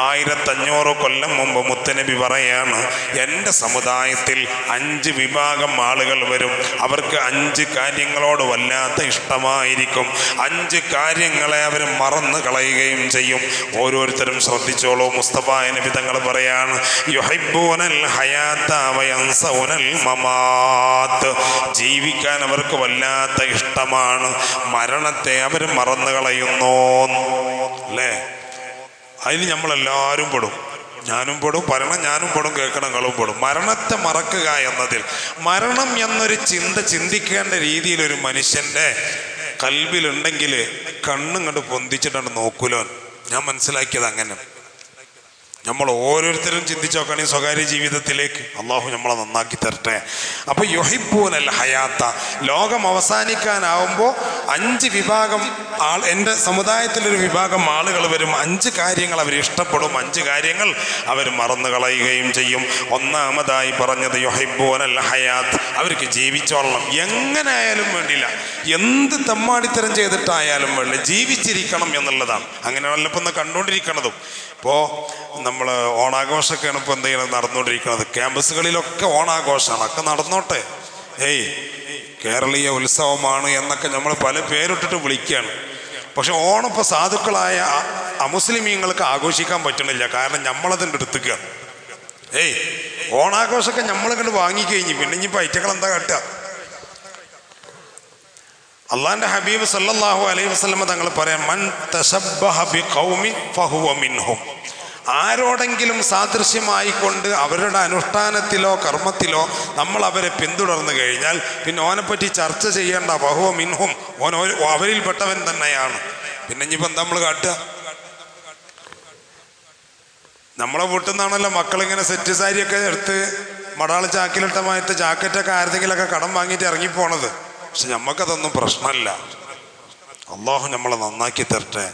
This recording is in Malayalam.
ആയിരത്തഞ്ഞൂറ് കൊല്ലം മുമ്പ് മുത്തനബി പറയാണ് എന്റെ സമുദായത്തിൽ അഞ്ച് വിഭാഗം ആളുകൾ വരും. അവർക്ക് അഞ്ച് കാര്യങ്ങളോട് വല്ലാത്ത ഇഷ്ടമായിരിക്കും. അഞ്ച് കാര്യങ്ങളെ അവർ മറന്നു കളയുകയും ചെയ്യും. ഓരോരുത്തരും ശ്രദ്ധിച്ചോളൂ. മുസ്തഫായ നബി തങ്ങൾ പറയാണ് യുഹൈബൂനൽ ഹയാത്തവയൻസൗനൽ മമാത്ത്. ജീവിക്കാൻ അവർക്ക് വല്ലാത്ത ഇഷ്ടമാണ്. മരണത്തെ അവർ മറന്നു കളയുന്നു. അല്ലേ? അതിൽ നമ്മളെല്ലാവരും പെടും. ഞാനും പെടും പറയണം ഞാനും പെടും കേൾക്കണങ്ങളും പെടും. മരണത്തെ മറക്കുക എന്നതിൽ. മരണം എന്നൊരു ചിന്ത ചിന്തിക്കേണ്ട രീതിയിൽ ഒരു മനുഷ്യന്റെ കൽവിലുണ്ടെങ്കിൽ കണ്ണും കണ്ട് പൊന്തിച്ചിട്ടാണ് നോക്കുലോൻ. ഞാൻ മനസ്സിലാക്കിയത് അങ്ങനെ. നമ്മൾ ഓരോരുത്തരും ചിന്തിച്ചു ഈ സ്വകാര്യ ജീവിതത്തിലേക്ക്. അള്ളാഹു നമ്മളെ നന്നാക്കി തരട്ടെ. അപ്പൊ യൊഹിപ്പൂനൽ ഹയാത്ത. ലോകം അവസാനിക്കാനാവുമ്പോൾ അഞ്ച് വിഭാഗം ആൾ എന്റെ സമുദായത്തിലൊരു വിഭാഗം ആളുകൾ വരും. അഞ്ച് കാര്യങ്ങൾ അവർ ഇഷ്ടപ്പെടും. അഞ്ച് കാര്യങ്ങൾ അവർ മറന്നു കളയുകയും ചെയ്യും. ഒന്നാമതായി പറഞ്ഞത് യൊഹിബൂനൽ ഹയാത്ത്. അവർക്ക് ജീവിച്ചോളണം. എങ്ങനെ ആയാലും വേണ്ടില്ല. എന്ത് തമ്മാടിത്തരം ചെയ്തിട്ടായാലും വേണ്ടില്ല. ജീവിച്ചിരിക്കണം എന്നുള്ളതാണ്. അങ്ങനെ വല്ലപ്പോൾ ഒന്ന് കണ്ടുകൊണ്ടിരിക്കണതും ഇപ്പോൾ നമ്മൾ ഓണാഘോഷമൊക്കെയാണ് ഇപ്പോൾ എന്തെങ്കിലും നടന്നുകൊണ്ടിരിക്കുന്നത്. ക്യാമ്പസുകളിലൊക്കെ ഓണാഘോഷമാണ്. ഒക്കെ നടന്നോട്ടെ. ഏയ് കേരളീയ ഉത്സവമാണ് എന്നൊക്കെ നമ്മൾ പല പേരിട്ടിട്ട് വിളിക്കുകയാണ്. പക്ഷെ ഓണം ഇപ്പോൾ സാധുക്കളായ അമുസ്ലിമീങ്ങൾക്ക് ആഘോഷിക്കാൻ പറ്റണില്ല. കാരണം നമ്മളതിന്റെ എടുത്തുകയാണ് ഏയ് ഓണാഘോഷമൊക്കെ നമ്മളിങ്ങോട്ട് വാങ്ങിക്കഴിഞ്ഞു. പിന്നെ ഇനിയിപ്പോൾ ഐറ്റങ്ങൾ എന്താ കാട്ടുക? അള്ളാന്റെ ഹബീബ് സല്ലാഹു അലൈഹി വസ്ലമ തങ്ങൾ പറയാം മൻ തശബ്ബഹ ബി ഖൗമിൻ ഫഹുവ മിൻഹും. ആരോടെങ്കിലും സാദൃശ്യമായിക്കൊണ്ട് അവരുടെ അനുഷ്ഠാനത്തിലോ കർമ്മത്തിലോ നമ്മൾ അവരെ പിന്തുടർന്നു കഴിഞ്ഞാൽ പിന്നെ ഓനെപ്പറ്റി ചർച്ച ചെയ്യേണ്ട ബഹുവ മിൻഹും ഓൻ അവരിൽപ്പെട്ടവൻ തന്നെയാണ്. പിന്നെ ഇനിയിപ്പം നമ്മൾ കാട്ടുക? നമ്മളെ വീട്ടിൽ നിന്നാണല്ലോ മക്കളിങ്ങനെ സെറ്റ് സാരിയൊക്കെ എടുത്ത് മടാൾ ചാക്കിലിട്ട മായത്തെ ജാക്കറ്റൊക്കെ ആരുടെങ്കിലൊക്കെ കടം വാങ്ങിയിട്ട് ഇറങ്ങിപ്പോണത് പക്ഷെ നമുക്കതൊന്നും പ്രശ്നമല്ല അള്ളാഹു നമ്മളെ നന്നാക്കി തരട്ടെ.